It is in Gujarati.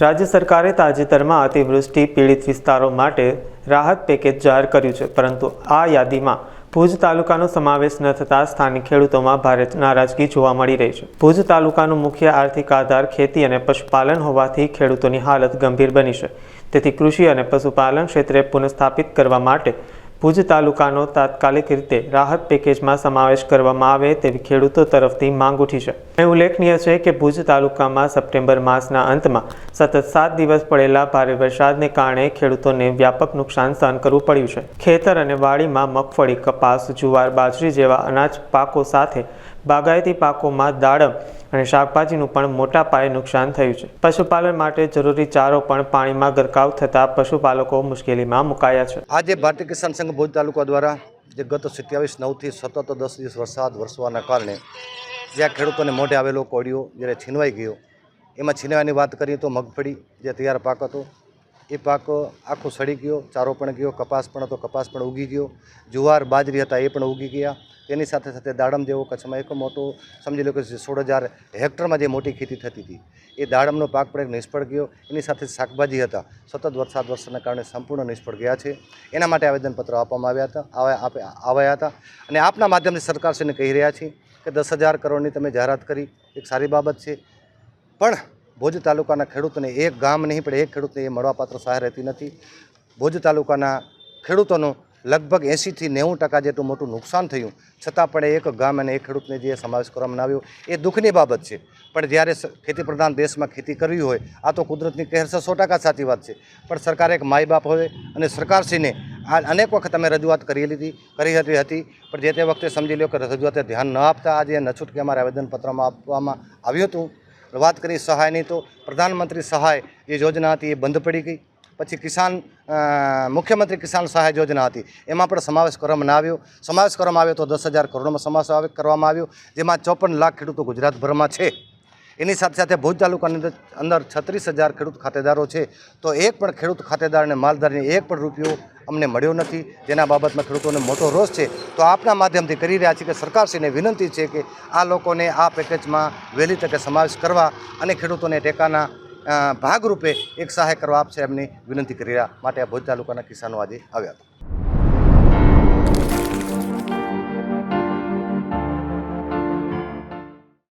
રાજ્ય સરકારે તાજેતરમાં અતિવૃષ્ટિ, પીડિત વિસ્તારો માટે રાહત પેકેજ જાહેર કર્યું છે. પરંતુ આ યાદીમાં ભુજ તાલુકાનો સમાવેશ ન થતાં સ્થાનિક ખેડૂતોમાં ભારે નારાજગી જોવા મળી રહી છે. ભુજ તાલુકાનો મુખ્ય આર્થિક આધાર ખેતી અને પશુપાલન હોવાથી ખેડૂતોની હાલત ગંભીર બની છે. તેથી કૃષિ અને પશુપાલન ક્ષેત્રે પુનઃસ્થાપિત કરવા માટે ભુજ તાલુકાનો તાત્કાલિક રીતે રાહત પેકેજમાં સમાવેશ કરવામાં આવે તેવી ખેડૂતો તરફથી માંગ ઉઠી છે. એ ઉલ્લેખનીય છે કે ભુજ તાલુકામાં સપ્ટેમ્બર માસના અંતમાં સતત સાત દિવસ પડેલા ભારે વરસાદને કારણે ખેડૂતોને વ્યાપક નુકસાન સહન કરવું પડ્યું છે. ખેતર અને વાડીમાં મગફળી, કપાસ, જુવાર, બાજરી જેવા અનાજ પાકો સાથે બાગાયતી પાકોમાં દાડમ અને શાકભાજીનું પણ મોટા પાયે નુકસાન થયું છે. પશુપાલન માટે જરૂરી ચારો પણ પાણીમાં ગરકાવ થતાં પશુપાલકો મુશ્કેલીમાં મુકાયા છે. આજે ભારતીય કિસાન સંઘ ભુજ તાલુકા દ્વારા જે ગત સત્યાવીસ નવથી સતત દસ દિવસ વરસાદ વરસવાના કારણે જ્યાં ખેડૂતોને મોઢે આવેલો કોળિયો જ્યારે છીનવાઈ ગયો, એમાં છીનવાની વાત કરીએ તો મગફળી જે તૈયાર પાક હતો એ પાક આખો સડી ગયો, ચારો પણ ગયો, કપાસ પણ હતો, કપાસ પણ ઉગી ગયો. જુવાર, બાજરી હતા, એ પણ ઉગી ગયા. તેની સાથે સાથે દાડમ જેવો કચ્છમાં એક મોટો, સમજી લો કે સોળ હજાર હેક્ટરમાં જે મોટી ખેતી થતી હતી, એ દાડમનો પાક પણ એક નિષ્ફળ ગયો. એની સાથે શાકભાજી હતા. સતત વરસાદ, વરસાદના કારણે સંપૂર્ણ નિષ્ફળ ગયા છે. એના માટે આવેદનપત્ર આપવામાં આવ્યા હતા આવ્યા હતા. અને આપના માધ્યમથી સરકારશ્રીને કહી રહ્યા છીએ કે દસ હજાર કરોડની તમે જાહેરાત કરી. એક સારી બાબત છે. પણ ભુજ તાલુકાના ખેડૂતોને એક ગામ નહીં, પણ એક ખેડૂતને એ મળવાપાત્ર સહાય રહેતી નથી. ભુજ તાલુકાના ખેડૂતોનું લગભગ એંસીથી નેવું ટકા જેટલું મોટું નુકસાન થયું. છતાં પણ એક ગામ અને એક ખેડૂતને જે સમાવેશ કરવામાં આવ્યો, એ દુઃખની બાબત છે. પણ જ્યારે ખેતી પ્રધાન દેશમાં ખેતી કરવી હોય, આ તો કુદરતની કહેર સો ટકા સાચી વાત છે. પણ સરકારે એક માય બાપ હોય અને સરકારશ્રીને આ અનેક વખત અમે રજૂઆત કરી લીધી, કરી હતી હતી. પણ જે તે વખતે સમજી લો કે રજૂઆતે ધ્યાન ન આપતા, આજે નછૂટકે અમારા આવેદનપત્રમાં આપવામાં આવ્યું હતું. વાત કરી સહાયની તો પ્રધાનમંત્રી સહાય જે યોજના હતી એ બંધ પડી ગઈ. પછી કિસાન મુખ્યમંત્રી કિસાન સહાય યોજના હતી. એમાં પણ સમાવેશ કરવામાં આવ્યો. સમાવેશ કરવામાં આવ્યો તો દસ હજાર કરોડમાં સમાવેશ કરવામાં આવ્યો. જેમાં ચોપન લાખ ખેડૂતો ગુજરાતભરમાં છે. એની સાથે સાથે ભુજ તાલુકાની અંદર- છત્રીસ હજાર ખેડૂત ખાતેદારો છે. તો એક પણ ખેડૂત ખાતેદારને માલધારીને એક પણ રૂપિયો અમને મળ્યો નથી. જેના બાબતમાં ખેડૂતોને મોટો રોષ છે. તો આપના માધ્યમથી કરી રહ્યા છીએ કે સરકારશ્રીને વિનંતી છે કે આ લોકોને આ પેકેજમાં વહેલી તકે સમાવેશ કરવા અને ખેડૂતોને ટેકાના ભાગરૂપે એક સહાય કરવા આપશે એમની વિનંતી કરી રહ્યા માટે ભુજ તાલુકાના કિસાનો આજે આવ્યા હતા.